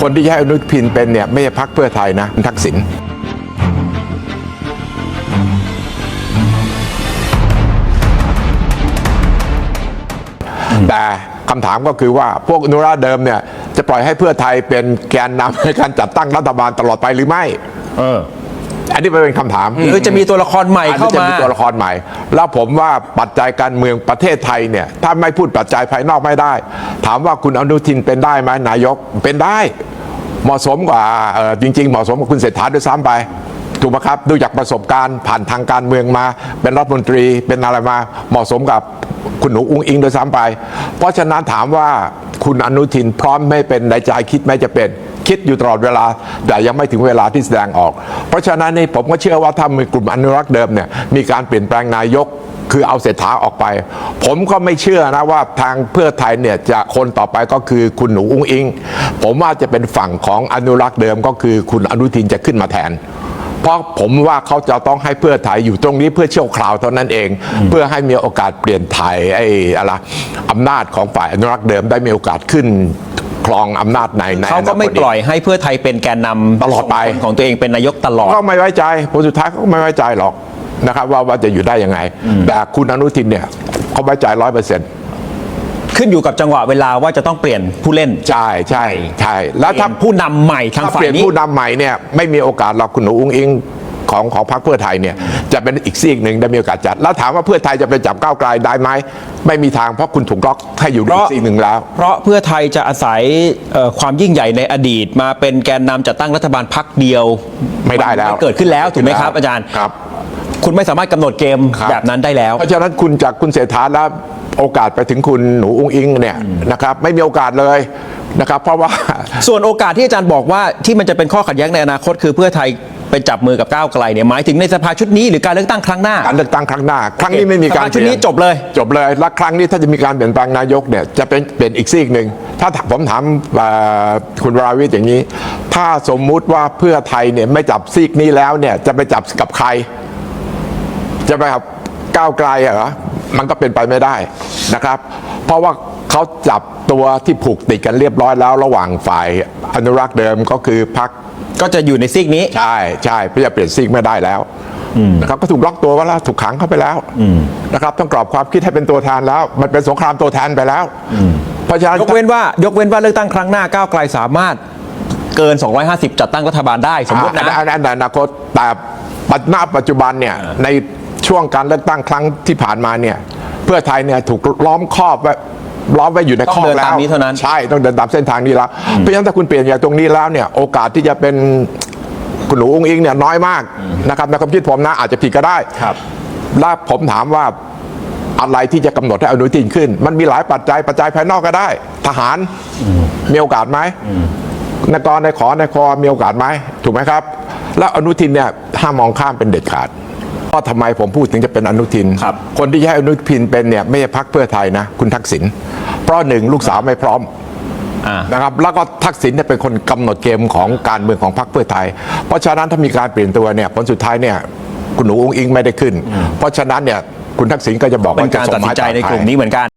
คนที่จะให้อนุพินเป็นเนี่ยไม่ใช่พักเพื่อไทยนะทักษิณแต่คำถามก็คือว่าพวกอนุราเดิมเนี่ยจะปล่อยให้เพื่อไทยเป็นแกนนำในการจัดตั้งรัฐบาลตลอดไปหรือไม่ เออ อันนี้เป็นคำถามคือจะมีตัวละครใหม่อันเข้านี้จะมามีตัวละครใหม่ แล้วผมว่าปัจจัยการเมืองประเทศไทยเนี่ย ถ้าไม่พูดปัจจัยภายนอกไม่ได้ ถามว่าคุณอนุทินเป็นได้ไหมนายกเป็นได้ เหมาะสมกว่าเอ่อจริง ๆ เหมาะสมกับคุณเศรษฐาด้วยซ้ำไปถูกไหมครับดูจากประสบการณ์ผ่านทางการเมืองมา เป็นรัฐมนตรีเป็นอะไรมาเหมาะสมกับคุณหนูอุ้งอิงด้วยซ้ำไป เพราะฉะนั้นถามว่าคุณอนุทินพร้อมไม่เป็นในใจคิดไม่จะเป็น คิดอยู่ตลอดเวลา แต่ยังไม่ถึงเวลาที่แสดงออก เพราะฉะนั้นนี่ผมก็เชื่อว่าถ้ามีกลุ่มอนุรักษ์เดิมเนี่ยมีการเปลี่ยนแปลงนายกคือเอาเศรษฐาออกไป ผมก็ไม่เชื่อนะว่าทางเพื่อไทยเนี่ยจะคนต่อไปก็คือคุณหนูอุ้งอิง ผมว่าจะเป็นฝั่งของอนุรักษ์เดิมก็คือคุณอนุทินจะขึ้นมาแทน เพราะผมว่าเขาจะต้องให้เพื่อไทยอยู่ตรงนี้เพื่อเชี่ยวคราวเท่านั้นเอง เพื่อให้มีโอกาสเปลี่ยนไทยไอ้อะไรอำนาจของฝ่ายอนุรักษ์เดิมได้มีโอกาสขึ้น ครองอำนาจในในเขาก็ไม่นคตปล่อยให้เพื่อไทยเป็นแกนนำตลอดไปส่งคนของตัวเองเป็นนายกตลอดก็ไม่ไว้ใจผลสุดท้ายเขาก็ไม่ไว้ใจหรอกนะครับ ว่าว่าจะอยู่ได้ยังไง แต่คุณอนุทินเนี่ยเขาไว้ใจร้อยเปอร์เซ็นต์ขึ้นอยู่กับจังหวะเวลาว่าจะต้องเปลี่ยนผู้เล่น ใช่ใช่ใช่แล้วถ้าเปลี่ยนผู้นำใหม่ทางถ้าฝ่าเปลี่ยยนนี้ผู้นำใหม่เนี่ยไม่มีโอกาสหรอกคุณหนูอุ้งอิง ของของพรรคเพื่อไทยเนี่ยจะเป็นอีกซีกหนึ่งได้มีโอกาสจัด แล้วถามว่าเพื่อไทยจะไปจับก้าวไกลได้ไหมไม่มีทางเพราะคุณถูกล็อกให้อยู่ในอีกซีกหนึ่งแล้ว เพราะเพื่อไทยจะอาศัยเอ่อความยิ่งใหญ่ในอดีต มาเป็นแกนนำจัดตั้งรัฐบาลพักเดียว ไม่ได้แล้วนเกิดขึ้นแล้วถูกไหมครับอาจารย์ครับคุณไม่สามารถกำหนดเกมครับแบบนั้นได้แล้ว เพราะฉะนั้นคุณจากคุณเศรษฐาแล้วโอกาสไปถึงคุณหนูอุ้งอิงเนี่ยนะครับไม่มีโอกาสเลยนะครับเพราะว่าส่วนโอกาสที่อาจารย์บอกว่าที่มันจะเป็นข้อขัดแย้งในอนาคตคือเพื่อไทย ไปจับมือกับก้าวไกลเนี่ยหมายถึงในสภาชุดนี้หรือการเลือกตั้งครั้งหน้า การเลือกตั้งครั้งหน้า ครั้งนี้ไม่มีการสภาชุดนี้ปลี่ยจบเลย จบเลยและครั้งนี้ถ้าจะมีการเปลี่ยนแปลงนายกเนี่ยจะเป็นเป็นอีกซีกหนึ่งถ้าผมถามเอ่อคุณวราวิทย์อย่างนี้ ถ้าสมมุติว่าเพื่อไทยเนี่ยไม่จับซีกนี้แล้วเนี่ยจะไปจับกับใคร จะไปกับก้าวไกลเหรอมันก็เป็นไปไม่ได้นะครับ เพราะว่า เขาจับตัวที่ผูกติดกันเรียบร้อยแล้วระหว่างฝ่ายอนุรักษ์เดิมก็คือพรรคก็จะอยู่ในซีกนี้ ใช่ใช่เพื่อจะเปลี่ยนซีกไม่ได้แล้วนะครับก็ถูกล็อกตัวไว้แล้วถูกขังเข้าไปแล้วนะครับต้องกรอบความคิดให้เป็นตัวแทนแล้ว มันเป็นสงครามตัวแทนไปแล้วเพราะฉะนั้นยกเว้นว่ายกเว้นว่าเลือกตั้งครั้งหน้าก้าวไกลสามารถเกิน 250 จัดตั้งรัฐบาลได้สมมติอ่านะอันนั้นในอนาคตแต่ปัจณปัจจุบันเนี่ยในช่วงการเลือกตั้งครั้งที่ผ่านมาเนี่ย เพื่อไทยเนี่ยถูกล้อมครอบไว้ ล้อมไว้อยู่ในต้องครอบเดินแล้ตาวมนี้เท่านั้น ใช่ต้องเดินตามเส้นทางนี้แล้วเพราะฉะนั้นถ้าคุณเปลี่ยนจากตรงนี้แล้วเนี่ยโอกาสที่จะเป็นคุณหนูอุ้งอิงเนี่ยน้อยมากนะครับในความคิดผมนะอาจจะผิดก็ได้ ครับ แล้วผมถามว่าอะไรที่จะกำหนดให้อนุทินขึ้น มันมีหลายปัจจัยปัจจัยภายนอกก็ได้ ทหารมีโอกาสไหมนกรในขอในคอมีโอกาสไหมถูกไหมครับ แล้วอนุทินเนี่ยห้ามมองข้ามเป็นเด็ดขาดเพ ราะทำไมผมพูดถึงจะเป็นอนุทินครับคนที่จะให้อนุทินเป็นเนี่ยไม่ใช่พักเพื่อไทยนะ คุณทักษิณเพราะหนึ่งลูกสาวไม่พร้อมอ่านะครับแล้วก็ทักษิณเนี่ยเป็นคนกำหนดเกมของการเมืองของพรรคเพื่อไทย เพราะฉะนั้นถ้ามีการเปลี่ยนตัวเนี่ยผลสุดท้ายเนี่ยคุณหนูองค์อิงไม่ได้ขึ้น เพราะฉะนั้นเนี่ยคุณทักษิณก็จะบอกเป็นว่าจะการส่ตัดงสิไม้นใจต่อในกลุ่มใครนี้เหมือนกัน